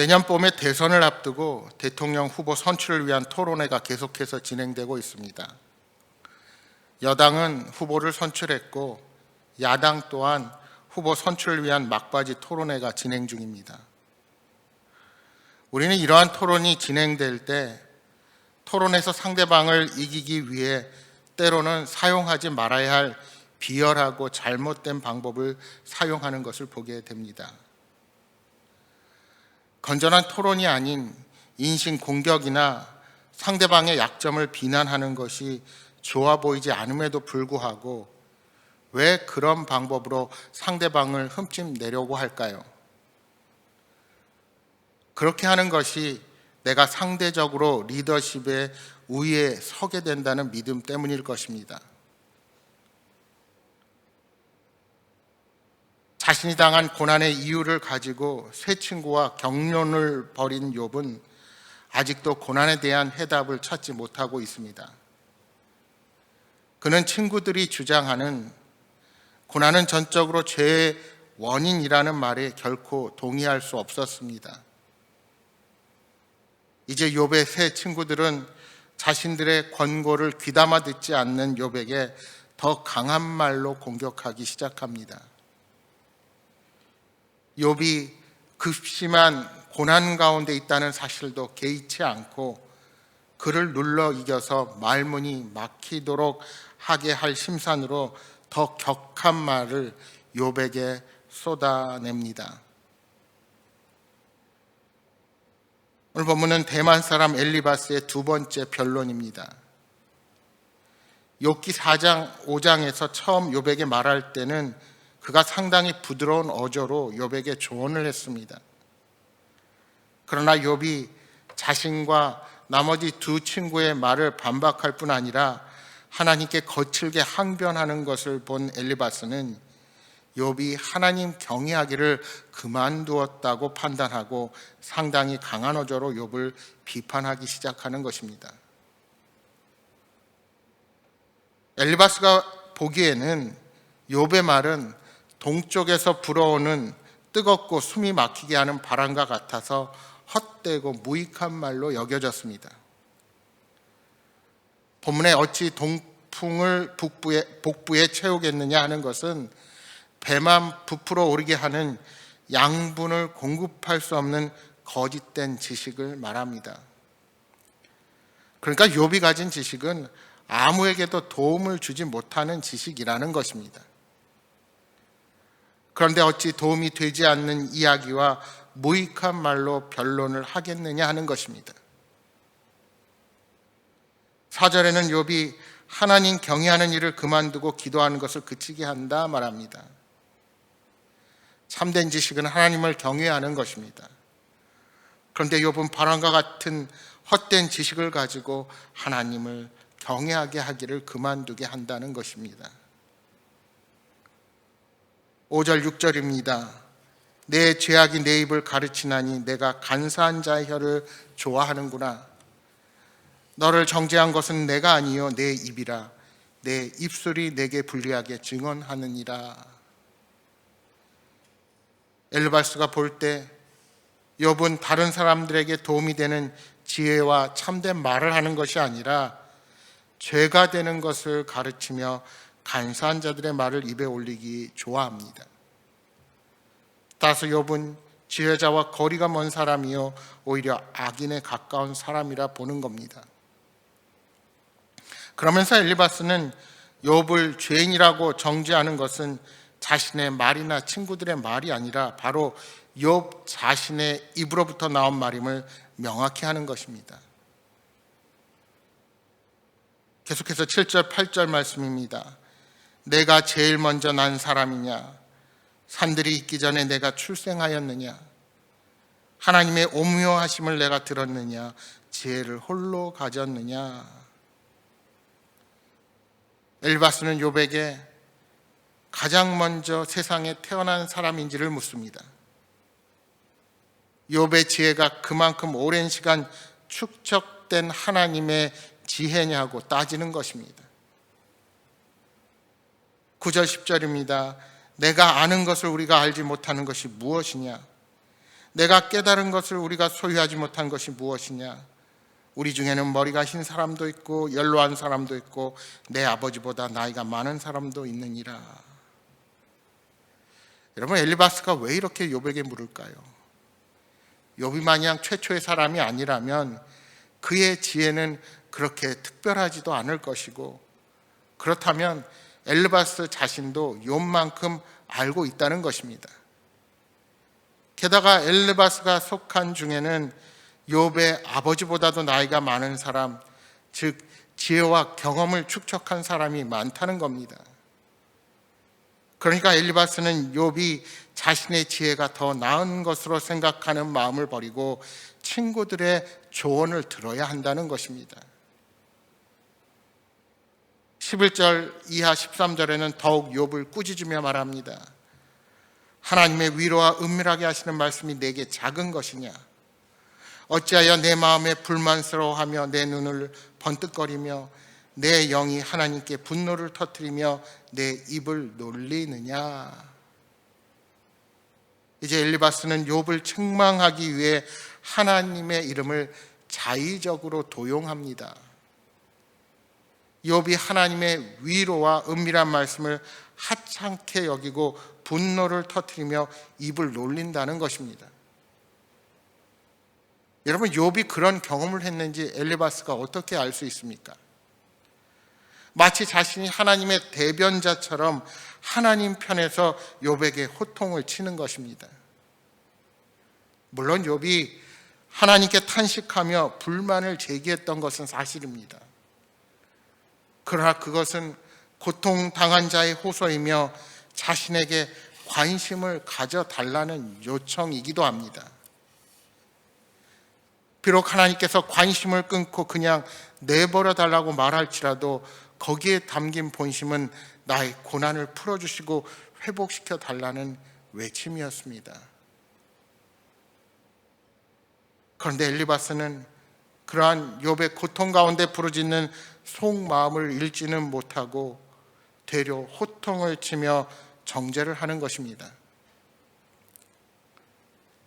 내년 봄에 대선을 앞두고 대통령 후보 선출을 위한 토론회가 계속해서 진행되고 있습니다. 여당은 후보를 선출했고 야당 또한 후보 선출을 위한 막바지 토론회가 진행 중입니다. 우리는 이러한 토론이 진행될 때 토론에서 상대방을 이기기 위해 때로는 사용하지 말아야 할 비열하고 잘못된 방법을 사용하는 것을 보게 됩니다. 건전한 토론이 아닌 인신 공격이나 상대방의 약점을 비난하는 것이 좋아 보이지 않음에도 불구하고 왜 그런 방법으로 상대방을 흠집내려고 할까요? 그렇게 하는 것이 내가 상대적으로 리더십의 우위에 서게 된다는 믿음 때문일 것입니다. 자신이 당한 고난의 이유를 가지고 새 친구와 격론을 벌인 욥은 아직도 고난에 대한 해답을 찾지 못하고 있습니다. 그는 친구들이 주장하는 고난은 전적으로 죄의 원인이라는 말에 결코 동의할 수 없었습니다. 이제 욥의 새 친구들은 자신들의 권고를 귀담아 듣지 않는 욥에게 더 강한 말로 공격하기 시작합니다. 욥이 급심한 고난 가운데 있다는 사실도 개의치 않고 그를 눌러 이겨서 말문이 막히도록 하게 할 심산으로 더 격한 말을 욥에게 쏟아냅니다. 오늘 본문은 대만 사람 엘리바스의 두 번째 변론입니다. 욥기 4장 5장에서 처음 욥에게 말할 때는 그가 상당히 부드러운 어조로 욥에게 조언을 했습니다. 그러나 욥이 자신과 나머지 두 친구의 말을 반박할 뿐 아니라 하나님께 거칠게 항변하는 것을 본 엘리바스는 욥이 하나님 경외하기를 그만두었다고 판단하고 상당히 강한 어조로 욥을 비판하기 시작하는 것입니다. 엘리바스가 보기에는 욥의 말은 동쪽에서 불어오는 뜨겁고 숨이 막히게 하는 바람과 같아서 헛되고 무익한 말로 여겨졌습니다. 본문에 어찌 동풍을 북부에, 복부에 채우겠느냐 하는 것은 배만 부풀어 오르게 하는 양분을 공급할 수 없는 거짓된 지식을 말합니다. 그러니까 욥이 가진 지식은 아무에게도 도움을 주지 못하는 지식이라는 것입니다. 그런데 어찌 도움이 되지 않는 이야기와 무익한 말로 변론을 하겠느냐 하는 것입니다. 사절에는 욥이 하나님 경외하는 일을 그만두고 기도하는 것을 그치게 한다 말합니다. 참된 지식은 하나님을 경외하는 것입니다. 그런데 욥은 바람과 같은 헛된 지식을 가지고 하나님을 경외하게 하기를 그만두게 한다는 것입니다. 5절 6절입니다. 내 죄악이 내 입을 가르치나니 내가 간사한 자의 혀를 좋아하는구나. 너를 정죄한 것은 내가 아니요 내 입이라 내 입술이 내게 불리하게 증언하느니라. 엘르바스가 볼때 욥은 다른 사람들에게 도움이 되는 지혜와 참된 말을 하는 것이 아니라 죄가 되는 것을 가르치며 간사한 자들의 말을 입에 올리기 좋아합니다. 따라서 욥은 지혜자와 거리가 먼 사람이요 오히려 악인에 가까운 사람이라 보는 겁니다. 그러면서 엘리바스는 욥을 죄인이라고 정죄하는 것은 자신의 말이나 친구들의 말이 아니라 바로 욥 자신의 입으로부터 나온 말임을 명확히 하는 것입니다. 계속해서 7절, 8절 말씀입니다. 내가 제일 먼저 난 사람이냐? 산들이 있기 전에 내가 출생하였느냐? 하나님의 오묘하심을 내가 들었느냐? 지혜를 홀로 가졌느냐? 엘바스는 욥에게 가장 먼저 세상에 태어난 사람인지를 묻습니다. 욥의 지혜가 그만큼 오랜 시간 축적된 하나님의 지혜냐고 따지는 것입니다. 9절 10절입니다. 내가 아는 것을 우리가 알지 못하는 것이 무엇이냐? 내가 깨달은 것을 우리가 소유하지 못한 것이 무엇이냐? 우리 중에는 머리가 흰 사람도 있고 연로한 사람도 있고 내 아버지보다 나이가 많은 사람도 있느니라. 여러분 엘리바스가 왜 이렇게 욥에게 물을까요? 욥이 마냥 최초의 사람이 아니라면 그의 지혜는 그렇게 특별하지도 않을 것이고 그렇다면 엘리바스 자신도 욥만큼 알고 있다는 것입니다. 게다가 엘리바스가 속한 중에는 욥의 아버지보다도 나이가 많은 사람, 즉 지혜와 경험을 축적한 사람이 많다는 겁니다. 그러니까 엘리바스는 욥이 자신의 지혜가 더 나은 것으로 생각하는 마음을 버리고 친구들의 조언을 들어야 한다는 것입니다. 11절 이하 13절에는 더욱 욥을 꾸짖으며 말합니다. 하나님의 위로와 은밀하게 하시는 말씀이 내게 작은 것이냐? 어찌하여 내 마음에 불만스러워하며 내 눈을 번뜩거리며 내 영이 하나님께 분노를 터뜨리며 내 입을 놀리느냐? 이제 엘리바스는 욥을 책망하기 위해 하나님의 이름을 자의적으로 도용합니다. 욥이 하나님의 위로와 은밀한 말씀을 하찮게 여기고 분노를 터뜨리며 입을 놀린다는 것입니다. 여러분 욥이 그런 경험을 했는지 엘리바스가 어떻게 알 수 있습니까? 마치 자신이 하나님의 대변자처럼 하나님 편에서 욥에게 호통을 치는 것입니다. 물론 욥이 하나님께 탄식하며 불만을 제기했던 것은 사실입니다. 그러나 그것은 고통 당한 자의 호소이며 자신에게 관심을 가져달라는 요청이기도 합니다. 비록 하나님께서 관심을 끊고 그냥 내버려 달라고 말할지라도 거기에 담긴 본심은 나의 고난을 풀어주시고 회복시켜 달라는 외침이었습니다. 그런데 엘리바스는 그러한 욥의 고통 가운데 부르짖는 속마음을 읽지는 못하고 되려 호통을 치며 정죄를 하는 것입니다.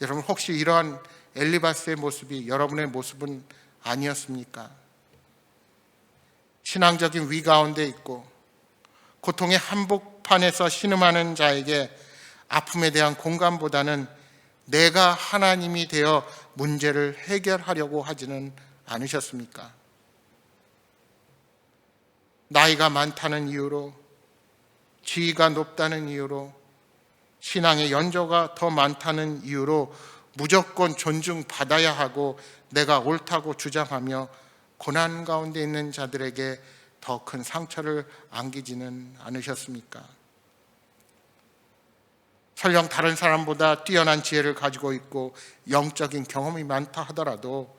여러분 혹시 이러한 엘리바스의 모습이 여러분의 모습은 아니었습니까? 신앙적인 위 가운데 있고 고통의 한복판에서 신음하는 자에게 아픔에 대한 공감보다는 내가 하나님이 되어 문제를 해결하려고 하지는 않으셨습니까? 나이가 많다는 이유로 지위가 높다는 이유로 신앙의 연조가 더 많다는 이유로 무조건 존중받아야 하고 내가 옳다고 주장하며 고난 가운데 있는 자들에게 더 큰 상처를 안기지는 않으셨습니까? 설령 다른 사람보다 뛰어난 지혜를 가지고 있고 영적인 경험이 많다 하더라도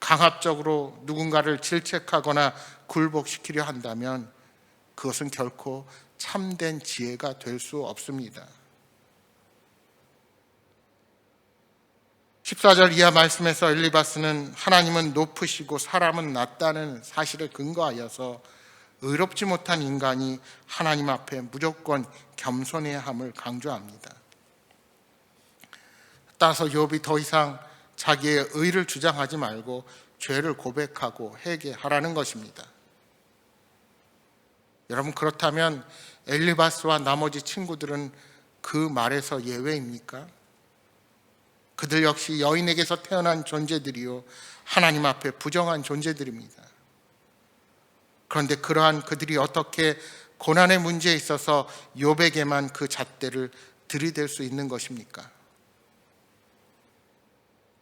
강압적으로 누군가를 질책하거나 굴복시키려 한다면 그것은 결코 참된 지혜가 될 수 없습니다. 14절 이하 말씀에서 엘리바스는 하나님은 높으시고 사람은 낮다는 사실을 근거하여서 의롭지 못한 인간이 하나님 앞에 무조건 겸손해야 함을 강조합니다. 따라서 욥이 더 이상 자기의 의를 주장하지 말고 죄를 고백하고 회개하라는 것입니다. 여러분 그렇다면 엘리바스와 나머지 친구들은 그 말에서 예외입니까? 그들 역시 여인에게서 태어난 존재들이요 하나님 앞에 부정한 존재들입니다. 그런데 그러한 그들이 어떻게 고난의 문제에 있어서 욥에게만 그 잣대를 들이댈 수 있는 것입니까?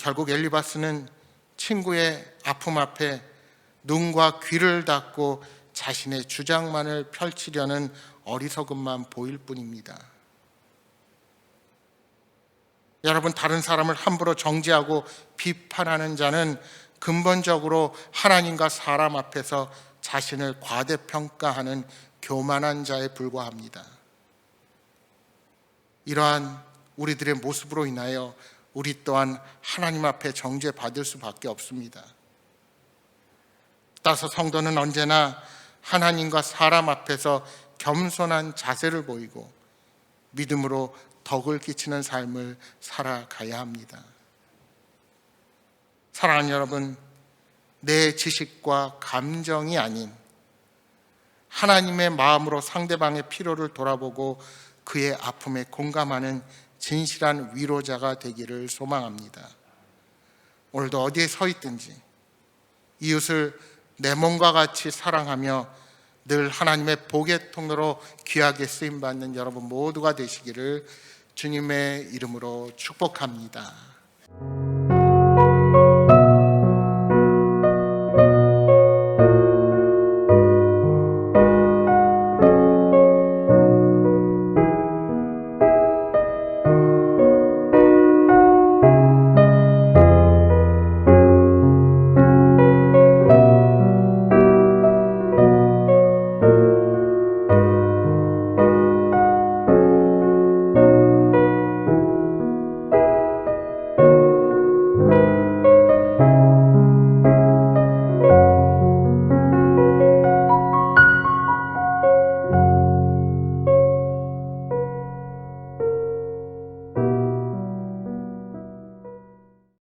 결국 엘리바스는 친구의 아픔 앞에 눈과 귀를 닫고 자신의 주장만을 펼치려는 어리석음만 보일 뿐입니다. 여러분 다른 사람을 함부로 정죄하고 비판하는 자는 근본적으로 하나님과 사람 앞에서 자신을 과대평가하는 교만한 자에 불과합니다. 이러한 우리들의 모습으로 인하여 우리 또한 하나님 앞에 정죄받을 수밖에 없습니다. 따라서 성도는 언제나 하나님과 사람 앞에서 겸손한 자세를 보이고 믿음으로 덕을 끼치는 삶을 살아가야 합니다. 사랑하는 여러분, 내 지식과 감정이 아닌 하나님의 마음으로 상대방의 필요를 돌아보고 그의 아픔에 공감하는 진실한 위로자가 되기를 소망합니다. 오늘도 어디에 서 있든지 이웃을 내 몸과 같이 사랑하며 늘 하나님의 복의 통로로 귀하게 쓰임 받는 여러분 모두가 되시기를 주님의 이름으로 축복합니다.